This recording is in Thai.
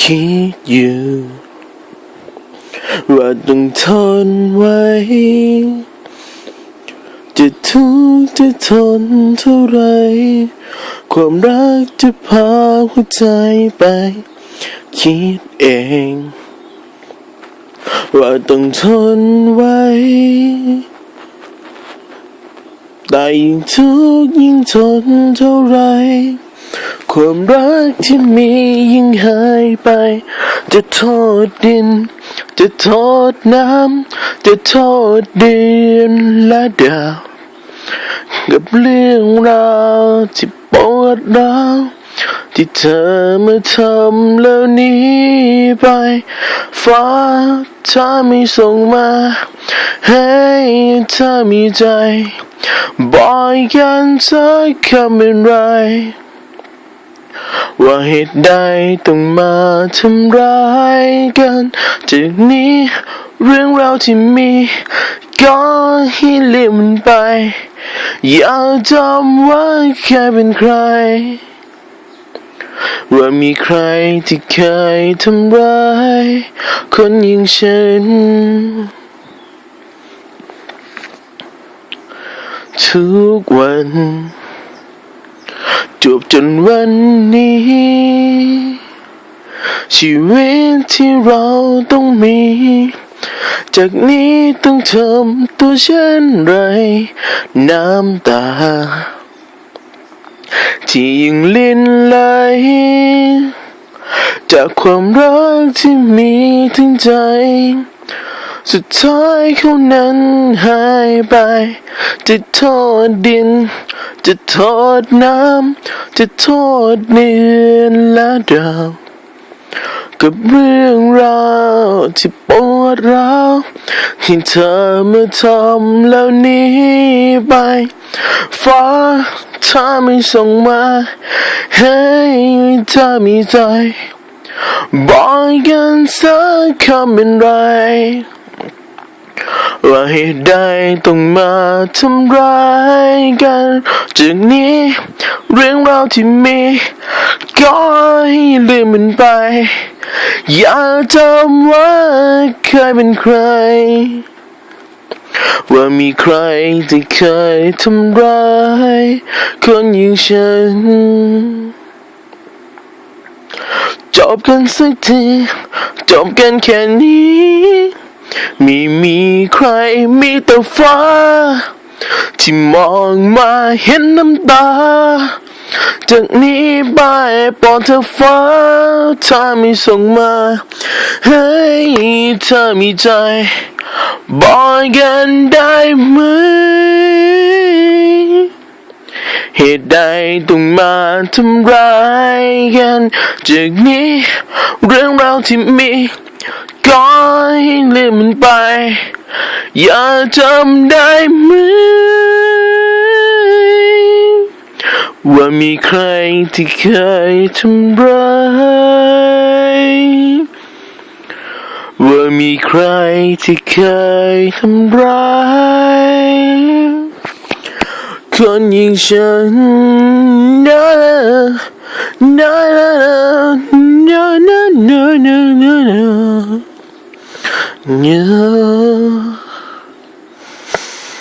คิดอยู่ ว่าต้องทนไว้ จะทุกข์จะทนเท่าไร ความรักจะพาหัวใจไป คิดเอง ว่าต้องทนไว้แต่ยิ่งทุกข์ยิ่งทนเท่าไร ความรักที่มียิ่งหายไป จะโทษดิน จะโทษน้ำ จะโทษดือนและดาวกับเรื่องราวที่ปวดร้าวที่เธอมาทำแล้วหนี้ไป ฟ้าเธอไม่ส่งมา ให้เธอมีใจ บอกกันสักคำเป็นไร ว่าเหตุใดต้องมาทำร้ายกันจากนี้เรื่องราวที่มี ก็ให้ลืมมันไป อย่าจำว่าเคยเป็นใคร ว่ามีใครที่เคยทำร้าย คนอย่างฉันทุกวัน จบจนวันนี้ ชีวิตที่เราต้องมี จากนี้ต้องทำตัวเช่นไร น้ำตา ที่ยังลินไหลจากความรักที่มีทั้งใจ สุดท้ายเขานั้นหายไป จะโทษดิน จะโทษน้ำ จะโทษเดือนและดาวกับเรื่องราวที่ปวดร้าวที่เธอมาทำแล้วหนี้ไป ฟ้าเธอไม่ส่งมา ให้เธอมีใจบอกกันสักคำเป็นไร ว่าเหตุใดต้องมาทำร้ายกัน จากนี้ เรื่องราวที่มี ก็ให้ลืมมันไป อย่าจำว่าเคยเป็นใคร ว่ามีใครที่เคยทำร้าย คนอย่างฉันจบกันสักทีจบกันแค่นี้ ไม่มีใครมีแต่ฟ้า ที่มองมาเห็นน้ำตา จากนี้ไปปรดเธอฟ้า ถ้าไม่ส่งมาให้เธอมีใจ บอกกันได้ไหมเหตุใดต้องมาทำร้ายกัน จากนี้เรื่องราวที่มีก็ ให้ลืมมันไป อย่าจำได้ไหมว่ามีใครที่เคยทำร้ายว่ามีใครที่เคยทำร้ายคนอย่างฉันนะนะนะนะนะนะนะนะ new